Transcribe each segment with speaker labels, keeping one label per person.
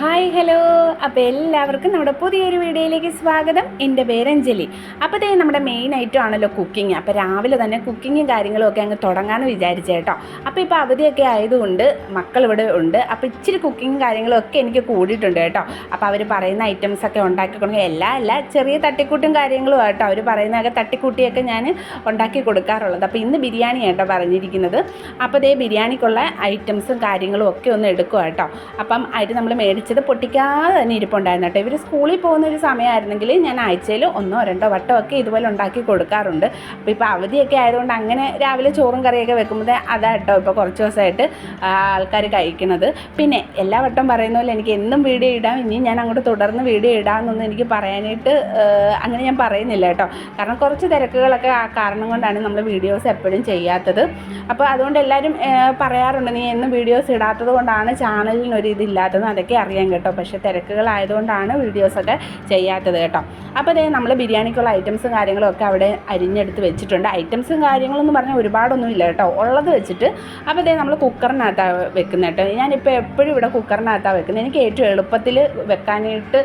Speaker 1: Hi hello. അപ്പോൾ എല്ലാവർക്കും നമ്മുടെ പുതിയൊരു വീഡിയോയിലേക്ക് സ്വാഗതം. എന്റെ പേര് അഞ്ജലി. അപ്പോൾ ഇതേ നമ്മുടെ മെയിൻ ഐറ്റം ആണല്ലോ കുക്കിംഗ് അപ്പോൾ രാവിലെ തന്നെ കുക്കിങ്ങും കാര്യങ്ങളും ഒക്കെ അങ്ങ് തുടങ്ങാമെന്ന് വിചാരിച്ചു കേട്ടോ. അപ്പോൾ ഇപ്പോൾ അവധിയൊക്കെ ആയതുകൊണ്ട് മക്കൾ ഇവിടെ ഉണ്ട്. അപ്പോൾ ഇച്ചിരി കുക്കിങ്ങും കാര്യങ്ങളും ഒക്കെ എനിക്ക് കൂടിയിട്ടുണ്ട് കേട്ടോ. അപ്പോൾ അവർ പറയുന്ന ഐറ്റംസ് ഒക്കെ ഉണ്ടാക്കി കൊടുക്കുക എല്ലാ അല്ല ചെറിയ തട്ടിക്കൂട്ടും കാര്യങ്ങളും കേട്ടോ. അവർ പറയുന്നതൊക്കെ തട്ടിക്കൂട്ടിയൊക്കെ ഞാൻ ഉണ്ടാക്കി കൊടുക്കാറുള്ളത്. അപ്പോൾ ഇന്ന് ബിരിയാണി കേട്ടോ പറഞ്ഞിരിക്കുന്നത്. അപ്പോൾ ഇതേ ബിരിയാണിക്കുള്ള ഐറ്റംസും കാര്യങ്ങളും ഒക്കെ ഒന്ന് എടുക്കുക കേട്ടോ. അപ്പം അരി നമ്മൾ മേടിച്ചത് പൊട്ടിക്കാതെ തന്നെ ഇരിപ്പുണ്ടായിരുന്നു കേട്ടോ. ഇവർ സ്കൂളിൽ പോകുന്ന ഒരു സമയമായിരുന്നെങ്കിൽ ഞാൻ ആഴ്ചയിൽ ഒന്നോ രണ്ടോ വട്ടോ ഒക്കെ ഇതുപോലെ ഉണ്ടാക്കി കൊടുക്കാറുണ്ട്. അപ്പോൾ ഇപ്പോൾ അവധിയൊക്കെ ആയതുകൊണ്ട് അങ്ങനെ രാവിലെ ചോറും കറിയൊക്കെ വെക്കുമ്പോൾ അതാ കേട്ടോ ഇപ്പോൾ കുറച്ച് ദിവസമായിട്ട് ആൾക്കാർ കഴിക്കുന്നത്. പിന്നെ എല്ലാ വട്ടം പറയുന്ന പോലെ എനിക്ക് എന്നും വീഡിയോ ഇടാം. ഇനി ഞാൻ അങ്ങോട്ട് തുടർന്ന് വീഡിയോ ഇടാമെന്നൊന്നും എനിക്ക് പറയാനായിട്ട് അങ്ങനെ ഞാൻ പറയുന്നില്ല കേട്ടോ. കാരണം കുറച്ച് തിരക്കുകളൊക്കെ ആ കാരണം കൊണ്ടാണ് നമ്മൾ വീഡിയോസ് എപ്പോഴും ചെയ്യാത്തത്. അപ്പോൾ അതുകൊണ്ട് എല്ലാവരും പറയാറുണ്ട് നീ എന്നും വീഡിയോസ് ഇടാത്തത് കൊണ്ടാണ് ചാനലിന് ഒരു ഇതില്ലാത്തത് അതൊക്കെ അറിയാം. കേട്ടോ. പക്ഷേ തിരക്കുകളായതുകൊണ്ടാണ് വീഡിയോസൊക്കെ ചെയ്യാത്തത് കേട്ടോ. അപ്പോൾ അതേ നമ്മൾ ബിരിയാണിക്കുള്ള ഐറ്റംസും കാര്യങ്ങളും ഒക്കെ അവിടെ അരിഞ്ഞെടുത്ത് വെച്ചിട്ടുണ്ട്. ഐറ്റംസും കാര്യങ്ങളും കാര്യങ്ങളെന്ന് പറഞ്ഞാൽ ഒരുപാടൊന്നും ഇല്ല കേട്ടോ. ഉള്ളത് വെച്ചിട്ട് അപ്പോൾ അതേ നമ്മൾ കുക്കറിനകത്താണ് വെക്കുന്നത് കേട്ടോ. ഞാനിപ്പോൾ എപ്പോഴും ഇവിടെ കുക്കറിനകത്താണ് വെക്കുന്നത് എനിക്ക് ഏറ്റവും എളുപ്പത്തിൽ വെക്കാനായിട്ട്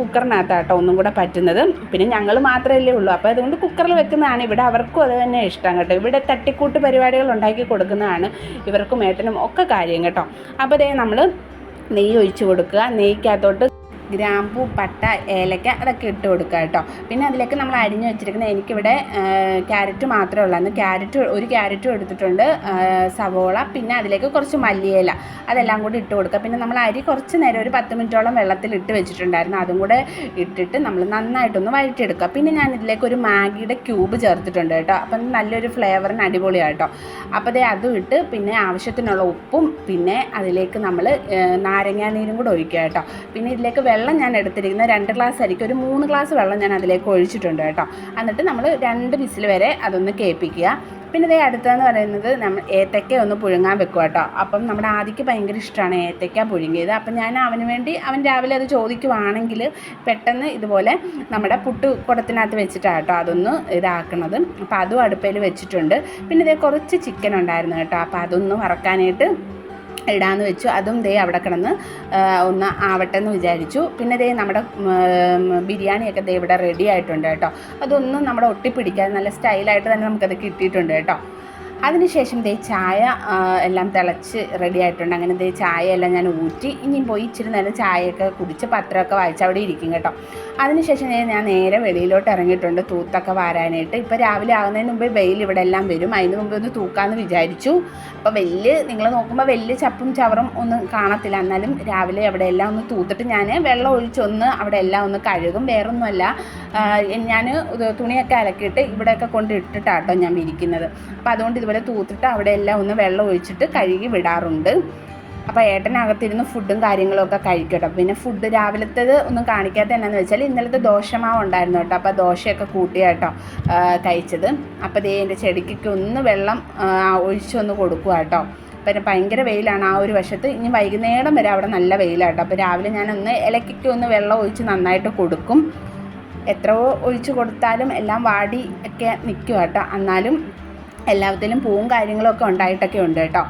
Speaker 1: കുക്കറിനകത്താണ് കേട്ടോ ഒന്നും കൂടെ പറ്റുന്നത്. പിന്നെ ഞങ്ങൾ മാത്രമല്ലേ ഉള്ളൂ. അപ്പോൾ അതുകൊണ്ട് കുക്കറിൽ വെക്കുന്നതാണ് ഇവിടെ അവർക്കും അത് തന്നെ ഇഷ്ടം കേട്ടോ. ഇവിടെ തട്ടിക്കൂട്ട് പരിപാടികൾ ഉണ്ടാക്കി കൊടുക്കുന്നതാണ് ഇവർക്കും ഏട്ടനും ഒക്കെ കാര്യം കേട്ടോ. അപ്പോൾ അതേ നമ്മൾ നെയ്യ് ഒഴിച്ച് കൊടുക്കുക. നെയ്ക്കകത്തോട്ട് ഗ്രാമ്പൂ പട്ട ഏലക്ക അതൊക്കെ ഇട്ട് കൊടുക്കുക കേട്ടോ. പിന്നെ അതിലേക്ക് നമ്മൾ അരിഞ്ഞു വെച്ചിരിക്കുന്ന എനിക്കിവിടെ ക്യാരറ്റ് മാത്രമേ ഉള്ളൂ. ക്യാരറ്റ് ഒരു ക്യാരറ്റും എടുത്തിട്ടുണ്ട്. സവോള പിന്നെ അതിലേക്ക് കുറച്ച് മല്ലിയില അതെല്ലാം കൂടി ഇട്ട് കൊടുക്കുക. പിന്നെ നമ്മൾ അരി കുറച്ച് നേരം ഒരു പത്ത് മിനിറ്റോളം വെള്ളത്തിൽ ഇട്ട് വെച്ചിട്ടുണ്ടായിരുന്നു. അതും കൂടെ ഇട്ടിട്ട് നമ്മൾ നന്നായിട്ടൊന്ന് വഴറ്റിയെടുക്കുക. പിന്നെ ഞാൻ ഇതിലേക്ക് ഒരു മാഗിയുടെ ക്യൂബ് ചേർത്തിട്ടുണ്ട് കേട്ടോ. അപ്പം നല്ലൊരു ഫ്ലേവറിന് അടിപൊളിയാണ് കേട്ടോ. അപ്പോൾ അതേ അതും ഇട്ട് പിന്നെ ആവശ്യത്തിനുള്ള ഉപ്പും പിന്നെ അതിലേക്ക് നമ്മൾ നാരങ്ങാനീരും കൂടെ ഒഴിക്കുക കേട്ടോ. പിന്നെ ഇതിലേക്ക് വെള്ളം ഞാൻ എടുത്തിരിക്കുന്നത് രണ്ട് ഗ്ലാസ് അരിക്ക് ഒരു മൂന്ന് ഗ്ലാസ് വെള്ളം ഞാൻ അതിലേക്ക് ഒഴിച്ചിട്ടുണ്ട് കേട്ടോ. എന്നിട്ട് നമ്മൾ രണ്ട് വിസിൽ വരെ അതൊന്ന് കേൾപ്പിക്കുക. പിന്നെ ഇതേ അടുത്തതെന്ന് പറയുന്നത് നമ്മൾ ഏത്തക്ക ഒന്ന് പുഴുങ്ങാൻ വെക്കുക കേട്ടോ. അപ്പം നമ്മുടെ ആദിക്ക് ഭയങ്കര ഇഷ്ടമാണ് ഏത്തക്ക പുഴുങ്ങിയത്. അപ്പം ഞാൻ അവന് വേണ്ടി അവൻ രാവിലെ അത് ചോദിക്കുവാണെങ്കിൽ പെട്ടെന്ന് ഇതുപോലെ നമ്മുടെ പുട്ട് കുടത്തിനകത്ത് വെച്ചിട്ടാണ് കേട്ടോ അതൊന്ന് ഇതാക്കണത്. അപ്പോൾ അതും അടുപ്പയിൽ വെച്ചിട്ടുണ്ട്. പിന്നെ ഇതേ കുറച്ച് ചിക്കൻ ഉണ്ടായിരുന്നു കേട്ടോ. അപ്പം അതൊന്ന് വറക്കാനായിട്ട് ഇടാന്ന് വെച്ചു. അതും ദേ അവിടെ കിടന്ന് ഒന്ന് ആവട്ടെ എന്ന് വിചാരിച്ചു. പിന്നെ ദേ നമ്മുടെ ബിരിയാണിയൊക്കെ ദേ ഇവിടെ റെഡി ആയിട്ടുണ്ട് കേട്ടോ. അതൊന്നും നമ്മുടെ ഒട്ടിപ്പിടിക്കാതെ നല്ല സ്റ്റൈലായിട്ട് തന്നെ നമുക്കത് കിട്ടിയിട്ടുണ്ട് കേട്ടോ. അതിനുശേഷം ദേ ചായ എല്ലാം തിളച്ച് റെഡി ആയിട്ടുണ്ട്. അങ്ങനെ ദേ ചായ എല്ലാം ഞാൻ ഊറ്റി. ഇനിയും പോയി ഇച്ചിരി നേരം ചായയൊക്കെ കുടിച്ച് പത്രമൊക്കെ വായിച്ച് അവിടെ ഇരിക്കും കേട്ടോ. അതിനുശേഷം ഞാൻ നേരെ വെളിയിലോട്ട് ഇറങ്ങിയിട്ടുണ്ട്. തൂത്തൊക്കെ വാരാനായിട്ട്. ഇപ്പോൾ രാവിലെ ആകുന്നതിന് മുമ്പ് വെയിൽ ഇവിടെ എല്ലാം വരും. അതിന് മുമ്പ് ഒന്ന് തൂക്കാമെന്ന് വിചാരിച്ചു. അപ്പോൾ വലിയ നിങ്ങൾ നോക്കുമ്പോൾ വലിയ ചപ്പും ചവറും ഒന്നും കാണത്തില്ല. എന്നാലും രാവിലെ അവിടെ എല്ലാം ഒന്ന് തൂത്തിട്ട് ഞാൻ വെള്ളം ഒഴിച്ചൊന്ന് അവിടെ എല്ലാം ഒന്ന് കഴുകും. വേറൊന്നുമല്ല ഞാൻ തുണിയൊക്കെ അലക്കിയിട്ട് ഇവിടെയൊക്കെ കൊണ്ട് ഇട്ടിട്ടാട്ടോ ഞാൻ വിരിക്കുന്നത്. അപ്പോൾ അതുകൊണ്ട് ഇതുപോലെ തൂത്തിട്ട് അവിടെ എല്ലാം ഒന്ന് വെള്ളം ഒഴിച്ചിട്ട് കഴുകി വിടാറുണ്ട്. അപ്പോൾ ഏട്ടനകത്തിരുന്ന് ഫുഡും കാര്യങ്ങളും ഒക്കെ കഴിക്കട്ടോ പിന്നെ ഫുഡ് രാവിലത്തേത് ഒന്നും കാണിക്കാത്ത എന്നാന്ന് വെച്ചാൽ ഇന്നലത്തെ ദോശമാവ് ഉണ്ടായിരുന്നു കേട്ടോ. അപ്പോൾ ദോശയൊക്കെ കൂട്ടിയാട്ടോ കേട്ടോ കഴിച്ചത്. അപ്പോൾ ദേ എന്റെ ചെടിക്കൊക്കെ ഒന്ന് വെള്ളം ഒഴിച്ചൊന്ന് കൊടുക്കുക കേട്ടോ. പിന്നെ ഭയങ്കര വെയിലാണ് ആ ഒരു വശത്ത്. ഇനി വൈകുന്നേരം വരെ അവിടെ നല്ല വെയിലാട്ടോ അപ്പോൾ രാവിലെ ഞാനൊന്ന് ഇലക്കൊക്കെ ഒന്ന് വെള്ളം ഒഴിച്ച് നന്നായിട്ട് കൊടുക്കും. എത്രയോ ഒഴിച്ച് കൊടുത്താലും എല്ലാം വാടി ഒക്കെ നിൽക്കുക കേട്ടോ. എന്നാലും എല്ലാത്തിലും പൂവും കാര്യങ്ങളൊക്കെ ഉണ്ടായിട്ടൊക്കെ ഉണ്ട് കേട്ടോ.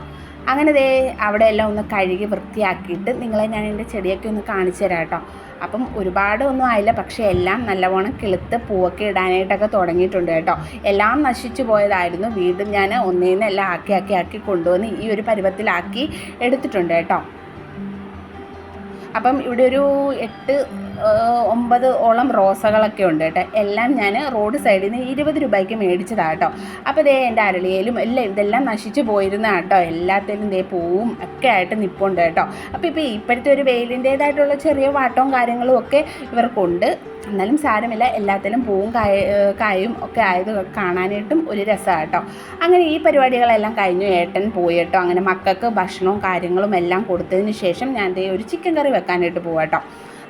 Speaker 1: അങ്ങനെ ദേ അവിടെ എല്ലാം ഒന്ന് കഴുകി വൃത്തിയാക്കിയിട്ട് നിങ്ങളെ ഞാൻ എന്റെ ചെടിയൊക്കെ ഒന്ന് കാണിച്ചു തരാം കേട്ടോ. അപ്പം ഒരുപാട് ഒന്നും ആയില്ല പക്ഷേ എല്ലാം നല്ലവണ്ണം കിളുത്ത് പൂവൊക്കെ ഇടാനായിട്ടൊക്കെ തുടങ്ങിയിട്ടുണ്ട് കേട്ടോ. എല്ലാം നശിച്ചു പോയതായിരുന്നു. വീണ്ടും ഞാൻ ഒന്നേന്ന് എല്ലാം ആക്കി ആക്കി ആക്കി കൊണ്ടുവന്ന് ഈ ഒരു പരുവത്തിലാക്കി എടുത്തിട്ടുണ്ട് കേട്ടോ. അപ്പം ഇവിടെ ഒരു എട്ട് ഒമ്പത് ഓളം റോസകളൊക്കെ ഉണ്ട് കേട്ടോ. എല്ലാം ഞാൻ റോഡ് സൈഡിൽ നിന്ന് ഇരുപത് രൂപയ്ക്ക് മേടിച്ചതാണ് കേട്ടോ. അപ്പോൾ ദേ എന്റെ അരളിയിലും എല്ലാം ഇതെല്ലാം നശിച്ചു പോയിരുന്ന കേട്ടോ. എല്ലാത്തിലും ദേ പൂവും ഒക്കെ ആയിട്ട് നിൽപ്പുണ്ട് കേട്ടോ. അപ്പോൾ ഇപ്പോൾ ഇപ്പോഴത്തെ ഒരു വെയിലിന്റേതായിട്ടുള്ള ചെറിയ വാട്ടവും കാര്യങ്ങളും ഒക്കെ ഇവർക്കുണ്ട്. എന്നാലും സാരമില്ല. എല്ലാത്തിലും പൂവും കായ കായും ഒക്കെ ആയത് കാണാനായിട്ടും ഒരു രസമാണ് കേട്ടോ. അങ്ങനെ ഈ പരിപാടികളെല്ലാം കഴിഞ്ഞു. ഏട്ടൻ പോയി കേട്ടോ. അങ്ങനെ മക്കൾക്ക് ഭക്ഷണവും കാര്യങ്ങളും എല്ലാം കൊടുത്തതിന് ശേഷം ഞാൻ ഒരു ചിക്കൻ കറി വെക്കാനായിട്ട് പോവാം കേട്ടോ.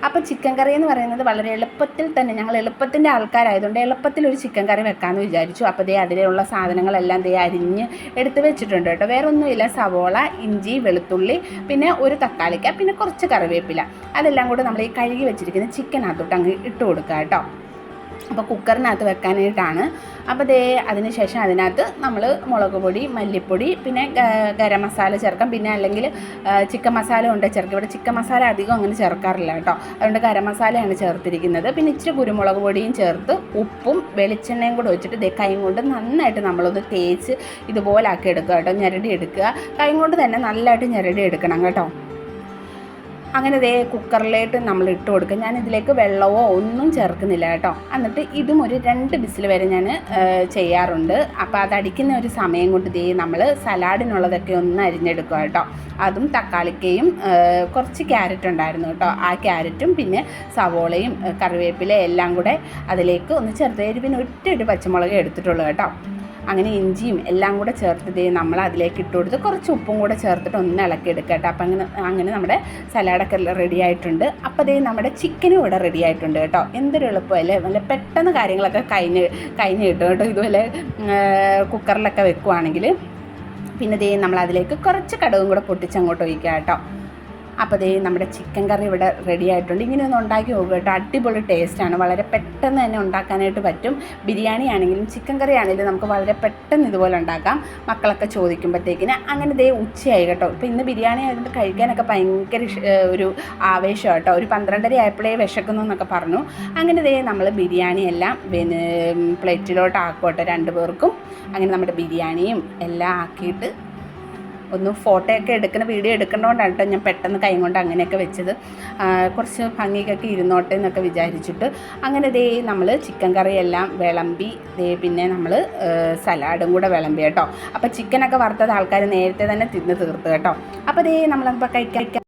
Speaker 1: അപ്പോൾ ചിക്കൻ കറി എന്ന് പറയുന്നത് വളരെ എളുപ്പത്തിൽ തന്നെ ഞങ്ങൾ എളുപ്പത്തിന്റെ ആൾക്കാരായതുകൊണ്ട് എളുപ്പത്തിൽ ഒരു ചിക്കൻ കറി വെക്കാമെന്ന് വിചാരിച്ചു. അപ്പോൾ ദേ അതിലുള്ള സാധനങ്ങളെല്ലാം ദേ അരിഞ്ഞ് എടുത്ത് വെച്ചിട്ടുണ്ട് കേട്ടോ. വേറെ ഒന്നുമില്ല സവോള ഇഞ്ചി വെളുത്തുള്ളി പിന്നെ ഒരു തക്കാളിക്ക പിന്നെ കുറച്ച് കറിവേപ്പില. അതെല്ലാം കൂടെ നമ്മൾ ഈ കഴുകി വെച്ചിരിക്കുന്ന ചിക്കനകത്തോട്ട് അങ്ങ് ഇട്ട് കൊടുക്കുക കേട്ടോ. അപ്പോൾ കുക്കറിനകത്ത് വെക്കാനായിട്ടാണ്. അപ്പോൾ ദേ അതിന് ശേഷം അതിനകത്ത് നമ്മൾ മുളക് പൊടി മല്ലിപ്പൊടി പിന്നെ ഗരം മസാല ചേർക്കാം. പിന്നെ അല്ലെങ്കിൽ ചിക്കൻ മസാല ഉണ്ട് ചേർക്കും. ഇവിടെ ചിക്കൻ മസാല അധികം അങ്ങനെ ചേർക്കാറില്ല കേട്ടോ. അതുകൊണ്ട് ഗരം മസാലയാണ് ചേർത്തിരിക്കുന്നത്. പിന്നെ ഇച്ചിരി കുരുമുളക് പൊടിയും ചേർത്ത് ഉപ്പും വെളിച്ചെണ്ണയും കൂടെ വെച്ചിട്ട് ദേ കൈ കൊണ്ട് നന്നായിട്ട് നമ്മളൊന്ന് തേച്ച് ഇതുപോലെ ആക്കി എടുക്കുക കേട്ടോ. ഞെരടി എടുക്കുക. കൈ കൊണ്ട് തന്നെ നല്ലതായിട്ട് ഞെരടി എടുക്കണം കേട്ടോ. അങ്ങനെ ഇതേ കുക്കറിലേക്ക് നമ്മൾ ഇട്ട് കൊടുക്കുക. ഞാൻ ഇതിലേക്ക് വെള്ളമോ ഒന്നും ചേർക്കുന്നില്ല കേട്ടോ. എന്നിട്ട് ഇതും ഒരു രണ്ട് ബിസിൽ വരെ ഞാൻ ചെയ്യാറുണ്ട്. അപ്പോൾ അതടിക്കുന്ന ഒരു സമയം കൊണ്ട് ഇതേ നമ്മൾ സലാഡിനുള്ളതൊക്കെ ഒന്ന് അരിഞ്ഞെടുക്കുക കേട്ടോ. അതും തക്കാളിക്കയും കുറച്ച് ക്യാരറ്റ് ഉണ്ടായിരുന്നു കേട്ടോ. ആ ക്യാരറ്റും പിന്നെ സവോളയും കറിവേപ്പില എല്ലാം കൂടെ അതിലേക്ക് ഒന്ന് പിന്നെ ഒറ്റ ഒരു പച്ചമുളക് എടുത്തിട്ടുള്ളൂ കേട്ടോ. അങ്ങനെ ഇഞ്ചിയും എല്ലാം കൂടെ ചേർത്തിട്ട് നമ്മൾ അതിലേക്ക് ഇട്ട് കൊടുത്ത് കുറച്ച് ഉപ്പും കൂടെ ചേർത്തിട്ട് ഒന്ന് ഇളക്കി കേട്ടോ അപ്പം അങ്ങനെ അങ്ങനെ നമ്മുടെ സലാഡൊക്കെ റെഡി ആയിട്ടുണ്ട്. അപ്പോൾ അതേ നമ്മുടെ ചിക്കനും ഇവിടെ റെഡി ആയിട്ടുണ്ട് കേട്ടോ. എന്തൊരു എളുപ്പമല്ലേ? നല്ല പെട്ടെന്ന് കാര്യങ്ങളൊക്കെ കഴിഞ്ഞ് കഴിഞ്ഞ് കിട്ടും കേട്ടോ. ഇതുപോലെ കുക്കറിലൊക്കെ വെക്കുവാണെങ്കിൽ പിന്നെ ദേ നമ്മൾ അതിലേക്ക് കുറച്ച് കടവും കൂടെ പൊട്ടിച്ചങ്ങോട്ട് ഒഴിക്കുക കേട്ടോ. അപ്പോൾ ദേ നമ്മുടെ ചിക്കൻ കറി ഇവിടെ റെഡി ആയിട്ടുണ്ട്. ഇങ്ങനെ ഒന്ന് ഉണ്ടാക്കി നോക്കുക കേട്ടോ. അടിപൊളി ടേസ്റ്റാണ് വളരെ പെട്ടെന്ന് തന്നെ ഉണ്ടാക്കാനായിട്ട് പറ്റും. ബിരിയാണി ആണെങ്കിലും ചിക്കൻ കറി ആണെങ്കിലും നമുക്ക് വളരെ പെട്ടെന്ന് ഇതുപോലെ ഉണ്ടാക്കാം. മക്കളൊക്കെ ചോദിക്കുമ്പോഴത്തേക്കിന് അങ്ങനെ ദേ ഉച്ചയായി കേട്ടോ. ഇപ്പോൾ ഇന്ന് ബിരിയാണി ആയതുകൊണ്ട് കഴിക്കാനൊക്കെ ഭയങ്കര ഒരു ആവേശം കേട്ടോ. ഒരു പന്ത്രണ്ടര ആയപ്പോഴേ വിശക്കുന്നു എന്നൊക്കെ പറഞ്ഞു. അങ്ങനെ ദേ നമ്മൾ ബിരിയാണി എല്ലാം പിന്നെ പ്ലേറ്റിലോട്ട് ആക്കോട്ടെ രണ്ടു പേർക്കും അങ്ങനെ നമ്മുടെ ബിരിയാണിയും എല്ലാം ആക്കിയിട്ട് ഒന്ന് ഫോട്ടോയൊക്കെ എടുക്കുന്ന വീഡിയോ എടുക്കേണ്ടതുകൊണ്ടാണ് കേട്ടോ ഞാൻ പെട്ടെന്ന് കൈ കൊണ്ട് അങ്ങനെയൊക്കെ വെച്ചത്. കുറച്ച് ഭംഗിക്കൊക്കെ ഇരുന്നോട്ടെ എന്നൊക്കെ വിചാരിച്ചിട്ട് അങ്ങനെ ദേ നമ്മൾ ചിക്കൻ കറിയെല്ലാം വിളമ്പി ദേ പിന്നെ നമ്മൾ സലാഡും കൂടെ വിളമ്പി കേട്ടോ അപ്പോൾ ചിക്കനൊക്കെ വറുത്തത് ആൾക്കാർ നേരത്തെ തന്നെ തിന്ന് തീർത്ത് കേട്ടോ അപ്പോൾ ദേ നമ്മളപ്പോൾ കഴിക്കാൻ